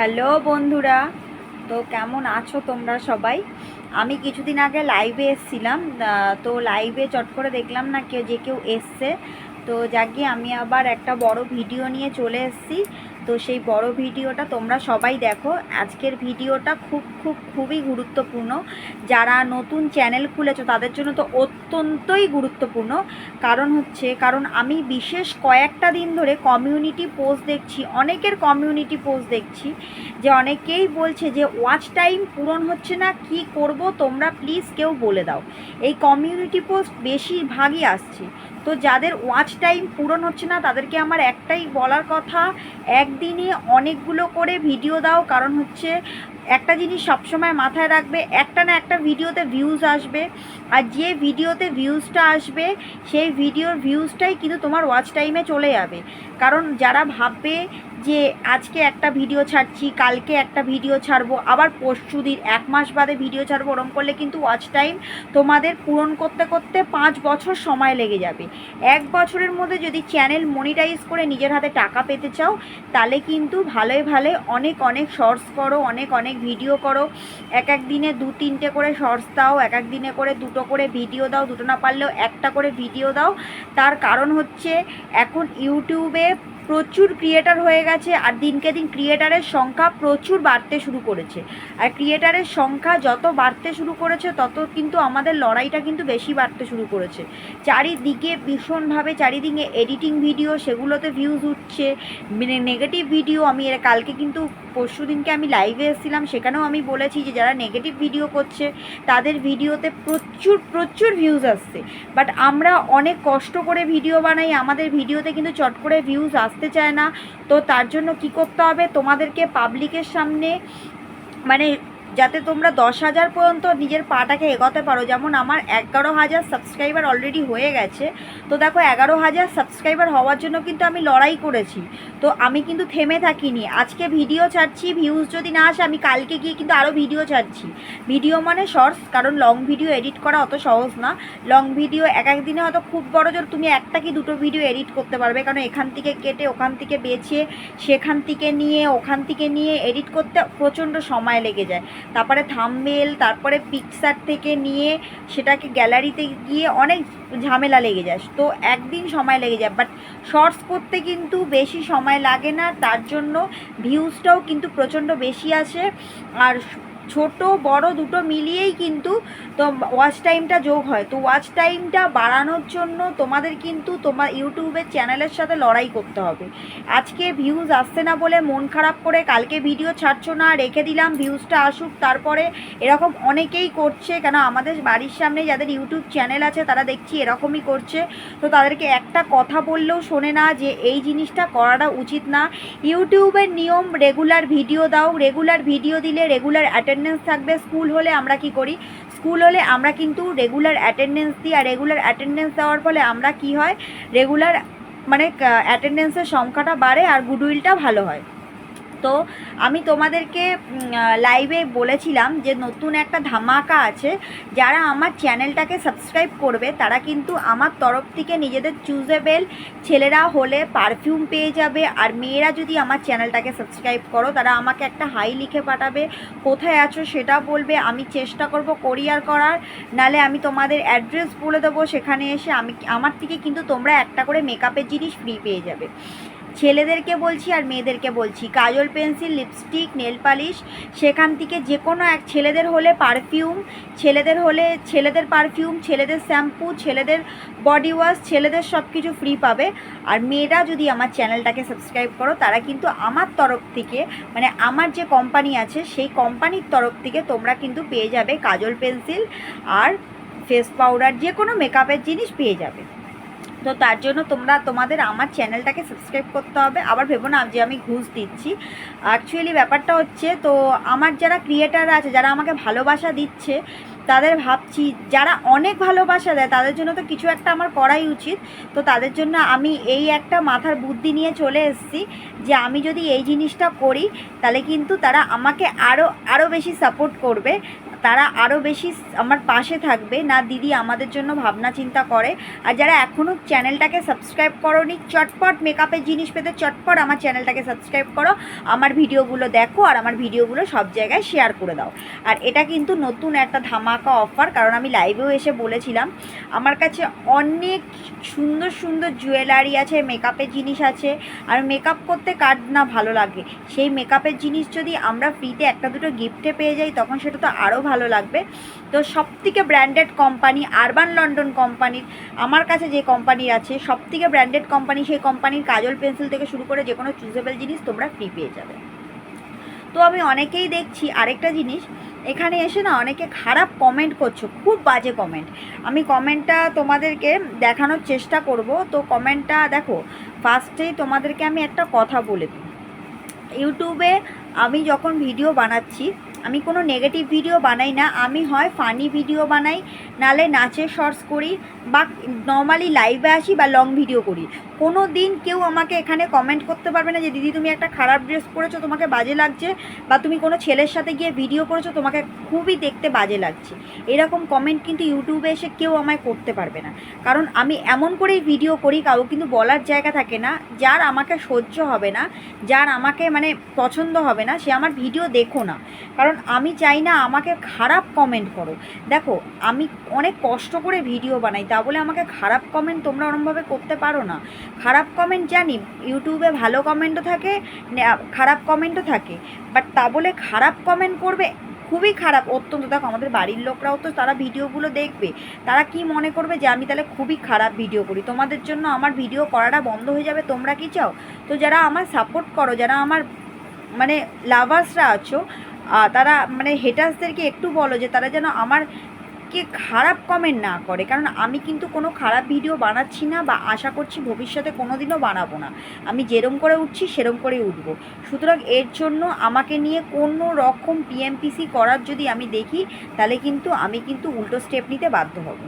Hello বন্ধুরা, তো কেমন আছো তোমরা সবাই? আমি কিছুদিন আগে লাইভে এসছিলাম তো লাইভে চট করে দেখলাম না কেউ, যে কেউ এসছে। তো যাকে আমি আবার একটা বড় ভিডিও নিয়ে চলে এসেছি। তো সেই বড় ভিডিওটা তোমরা সবাই দেখো। আজকের ভিডিওটা খুব খুব, খুবই গুরুত্বপূর্ণ। যারা নতুন চ্যানেল খুলেছো, তাদের জন্য তো অত্যন্তই গুরুত্বপূর্ণ। কারণ হচ্ছে, কারণ আমি বিশেষ কয়েকটা দিন ধরে কমিউনিটি পোস্ট দেখছি, অনেকের কমিউনিটি পোস্ট দেখছি, যে অনেকেই বলছে যে ওয়াচ টাইম পূরণ হচ্ছে না, কি করব তোমরা প্লিজ কেউ বলে দাও। এই কমিউনিটি পোস্ট বেশিরভাগই আসছে। তো যাদের ওয়াচ টাইম পূরণ হচ্ছে না, তাদেরকে আমার একটাই বলার কথা একদিনে অনেকগুলো করে ভিডিও দাও। কারণ হচ্ছে একটা জিনিস সবসময় মাথায় রাখবে, একটা না একটা ভিডিওতে ভিউজ আসবে। আর যে ভিডিওতে ভিউজটা আসবে, সেই ভিডিওর ভিউজটাই কিন্তু তোমার ওয়াচ টাইমে চলে যাবে। কারণ যারা ভাববে যে আজকে একটা ভিডিও ছাড়ছি, কালকে একটা ভিডিও ছাড়বো, আবার পরশু দিন এক মাস বাদে ভিডিও ছাড়বো, ওরম করলে কিন্তু ওয়াচ টাইম তোমাদের পূরণ করতে করতে পাঁচ বছর সময় লেগে যাবে। এক বছরের মধ্যে যদি চ্যানেল মনিটাইজ করে নিজের হাতে টাকা পেতে চাও, তাহলে কিন্তু ভালোই ভালোই অনেক অনেক শর্টস করো, অনেক অনেক ভিডিও করো। এক এক দিনে দু তিনটে করে শর্টস দাও, এক এক দিনে করে দুটো করে ভিডিও দাও, দুটো না পারলেও একটা করে ভিডিও দাও। তার কারণ হচ্ছে এখন ইউটিউবে প্রচুর ক্রিয়েটার হয়ে গেছে আর দিনকে দিন ক্রিয়েটারের সংখ্যা প্রচুর বাড়তে শুরু করেছে। আর ক্রিয়েটারের সংখ্যা যত বাড়তে শুরু করেছে, তত কিন্তু আমাদের লড়াইটা কিন্তু বেশি বাড়তে শুরু করেছে। চারিদিকে ভীষণভাবে চারিদিকে এডিটিং ভিডিও সেগুলোতে ভিউজ উঠছে মানে নেগেটিভ ভিডিও আমি এর কালকে কিন্তু পরশু দিনকে আমি লাইভে এসেছিলাম, সেখানেও আমি বলেছি যে যারা নেগেটিভ ভিডিও করছে, তাদের ভিডিওতে প্রচুর প্রচুর ভিউজ আসছে। বাট আমরা অনেক কষ্ট করে ভিডিও বানাই, আমাদের ভিডিওতে কিন্তু চট করে ভিউজ আসতে চায় না। তো তার জন্য কি করতে হবে? তোমাদেরকে পাবলিকের সামনে মানে যাতে তোমরা দশ হাজার পর্যন্ত নিজের পাটাকে এগোতে পারো। যেমন আমার এগারো হাজার সাবস্ক্রাইবার অলরেডি হয়ে গেছে। তো দেখো, এগারো হাজার সাবস্ক্রাইবার হওয়ার জন্য কিন্তু আমি লড়াই করেছি। তো আমি কিন্তু থেমে থাকিনি। আজকে ভিডিও ছাড়ছি ভিউজ যদি না আসে, আমি কালকে গিয়ে কিন্তু আরও ভিডিও ছাড়ছি। ভিডিও মানে শর্টস কারণ লং ভিডিও এডিট করা অত সহজ না। লং ভিডিও এক এক দিনে হয়তো খুব বড় জোর তুমি একটা কি দুটো ভিডিও এডিট করতে পারবে। কারণ এখান থেকে কেটে, ওখান থেকে বেছে, সেখান থেকে নিয়ে, ওখান থেকে নিয়ে এডিট করতে প্রচণ্ড সময় লেগে যায়। তারপরে থামবেল তারপরে পিকচার থেকে নিয়ে সেটাকে গ্যালারিতে গিয়ে অনেক ঝামেলা লেগে যায়। তো একদিন সময় লেগে যায় বাট শর্টস করতে কিন্তু বেশি সময় লাগে না, তার জন্য ভিউজটাও কিন্তু প্রচণ্ড বেশি আসে। আর ছোট, বড় দুটো মিলিয়েই কিন্তু তো ওয়াচ টাইমটা যোগ হয়। তো ওয়াচ টাইমটা বাড়ানোর জন্য তোমাদের কিন্তু তোমার ইউটিউবের চ্যানেলের সাথে লড়াই করতে হবে। আজকে ভিউজ আসছে না বলে মন খারাপ করে কালকে ভিডিও ছাড়ছো না, রেখে দিলাম ভিউজটা আসুক, তারপরে এরকম অনেকেই করছে, কেন আমাদের বাড়ির সামনে যাদের ইউটিউব চ্যানেল আছে তারা দেখছি এরকমই করছে। তো তাদেরকে একটা কথা বললেও শোনে না যে এই জিনিসটা করাটা উচিত না। ইউটিউবের নিয়ম রেগুলার ভিডিও দাও রেগুলার ভিডিও দিলে রেগুলার অ্যাটেন্ডেন্স থাকবে। স্কুল হলে আমরা কি করি? স্কুল হলে আমরা কিন্তু রেগুলার অ্যাটেন্ডেন্স দিই আর রেগুলার অ্যাটেন্ডেন্স দেওয়ার ফলে আমরা কি হয়? রেগুলার মানে অ্যাটেন্ডেন্সের সংখ্যাটা বাড়ে আর গুডউইলটা ভালো হয়। তো আমি তোমাদেরকে লাইভে বলেছিলাম যে নতুন একটা ধামাকা আছে। যারা আমার চ্যানেলটাকে সাবস্ক্রাইব করবে, তারা কিন্তু আমার তরফ থেকে নিজেদের চুজেবেল ছেলেরা হলে পারফিউম পেয়ে যাবে। আর মেয়েরা যদি আমার চ্যানেলটাকে সাবস্ক্রাইব করো, তারা আমাকে একটা হাই লিখে পাঠাবে, কোথায় আছো সেটা বলবে, আমি চেষ্টা করব কোরিয়ার করার। নালে আমি তোমাদের অ্যাড্রেস বলে দেবো, সেখানে এসে আমি, আমার থেকে কিন্তু তোমরা একটা করে মেকআপের জিনিস ফ্রি পেয়ে যাবে। ছেলেদেরকে বলছি আর মেয়েদেরকে বলছি। Kajal pencil, lipstick, nail polish, সেখান থেকে যে কোনো এক ছেলেদের হলে পারফিউম, ছেলেদের হলে ছেলেদের পারফিউম, ছেলেদের শ্যাম্পু, ছেলেদের বডি ওয়াশ, ছেলেদের সব কিছু ফ্রি পাবে। আর মেয়েরা যদি আমার চ্যানেলটাকে সাবস্ক্রাইব করো, তারা কিন্তু আমার তরফ থেকে মানে আমার যে কোম্পানি আছে, সেই কোম্পানির তরফ থেকে তোমরা কিন্তু পেয়ে যাবে কাজল পেন্সিল আর ফেস পাউডার, যে কোনো মেকআপের জিনিস পেয়ে যাবে। তো তার জন্য তোমরা তোমাদের আমার চ্যানেলটাকে সাবস্ক্রাইব করতে হবে। আবার ভেবো না যে আমি ঘুষ দিচ্ছি। অ্যাকচুয়ালি ব্যাপারটা হচ্ছে, তো আমার যারা ক্রিয়েটার আছে, যারা আমাকে ভালোবাসা দিচ্ছে, তাদের ভাবছি, যারা অনেক ভালোবাসা দেয়, তাদের জন্য তো কিছু একটা আমার করাই উচিত। তো তাদের জন্য আমি এই একটা মাথার বুদ্ধি নিয়ে চলে এসেছি যে আমি যদি এই জিনিসটা করি, তাহলে কিন্তু তারা আমাকে আরও আরও বেশি সাপোর্ট করবে। তারা আরও বেশি আমার পাশে থাকবে। না, দিদি আমাদের জন্য ভাবনা চিন্তা করে। আর যারা এখনও চ্যানেলটাকে সাবস্ক্রাইব করোনি, চটপট মেকআপের জিনিস পেতে চটপট আমার চ্যানেলটাকে সাবস্ক্রাইব করো। আমার ভিডিওগুলো দেখো আর আমার ভিডিওগুলো সব জায়গায় শেয়ার করে দাও। আর এটা কিন্তু নতুন একটা ধামাকা অফার কারণ আমি লাইভেও এসে বলেছিলাম। আমার কাছে অনেক সুন্দর সুন্দর জুয়েলারি আছে মেকআপের জিনিস আছে। আর মেকআপ করতে কার না ভালো লাগে? সেই মেকআপের জিনিস যদি আমরা ফ্রিতে একটা দুটো গিফটে পেয়ে যাই, তখন সেটা তো আরও ভালো লাগবে। তো সবথেকে ব্র্যান্ডেড কোম্পানি আরবান লন্ডন কোম্পানির আমার কাছে যে কোম্পানির আছে, সবথেকে ব্র্যান্ডেড কোম্পানি সেই কোম্পানির কাজল পেন্সিল থেকে শুরু করে যে কোনো চুজেবল জিনিস তোমরা ফ্রি পেয়ে যাবে। তো আমি অনেকেই দেখছি, আরেকটা জিনিস, এখানে এসে না অনেকে খারাপ কমেন্ট করছ, খুব বাজে কমেন্ট আমি কমেন্টটা তোমাদেরকে দেখানোর চেষ্টা করব। তো কমেন্টটা দেখো ফার্স্টেই তোমাদেরকে আমি একটা কথা বলে দিই। ইউটিউবে আমি যখন ভিডিও বানাচ্ছি আমি কোনো নেগেটিভ ভিডিও বানাই না। আমি হয় ফানি ভিডিও বানাই, নালে নাচের শর্টস করি বা নর্মালি লাইভে আসি বা লং ভিডিও করি। কোনো দিন কেউ আমাকে এখানে কমেন্ট করতে পারবে না যে, দিদি, তুমি একটা খারাপ ড্রেস পরেছো, তোমাকে বাজে লাগছে বা তুমি কোনো ছেলের সাথে গিয়ে ভিডিও করেছ, তোমাকে খুবই দেখতে বাজে লাগছে। এরকম কমেন্ট কিন্তু ইউটিউবে এসে কেউ আমায় করতে পারবে না। কারণ আমি এমন করেই ভিডিও করি কাউ কিন্তু বলার জায়গা থাকে না, যার আমাকে সহ্য হবে না, যার আমাকে মানে পছন্দ হবে না, সে আমার ভিডিও দেখো না। কারণ আমি চাই না আমাকে খারাপ কমেন্ট করো। দেখো, আমি অনেক কষ্ট করে ভিডিও বানাই, তা বলে আমাকে খারাপ কমেন্ট তোমরা ওরমভাবে করতে পারো না। খারাপ কমেন্ট জানি ইউটিউবে ভালো কমেন্টও থাকে খারাপ কমেন্টও থাকে বাট তা বলে খারাপ কমেন্ট করবে, খুবই খারাপ। অত্যন্ত, দেখো, আমাদের বাড়ির লোকরাও তো তারা ভিডিওগুলো দেখবে। তারা কি মনে করবে যে আমি তাহলে খুবই খারাপ ভিডিও করি? তোমাদের জন্য আমার ভিডিও করাটা বন্ধ হয়ে যাবে, তোমরা কি চাও? তো যারা আমার সাপোর্ট করো, যারা আমার মানে লাভার্সরা আছো তারা মানে হেটার্সদেরকে একটু বলো যে তারা যেন আমার কে খারাপ কমেন্ট না করে। কারণ আমি কিন্তু কোনো খারাপ ভিডিও বানাচ্ছি না বা আশা করছি ভবিষ্যতে কোনো দিনও বানাবো না। আমি যেরম করে উঠছি, সেরম করেই উঠব। সুতরাং এর জন্য আমাকে নিয়ে কোনো রকম পিএমপিসি করার যদি আমি দেখি, তাহলে কিন্তু আমি কিন্তু উল্টো স্টেপ নিতে বাধ্য হব।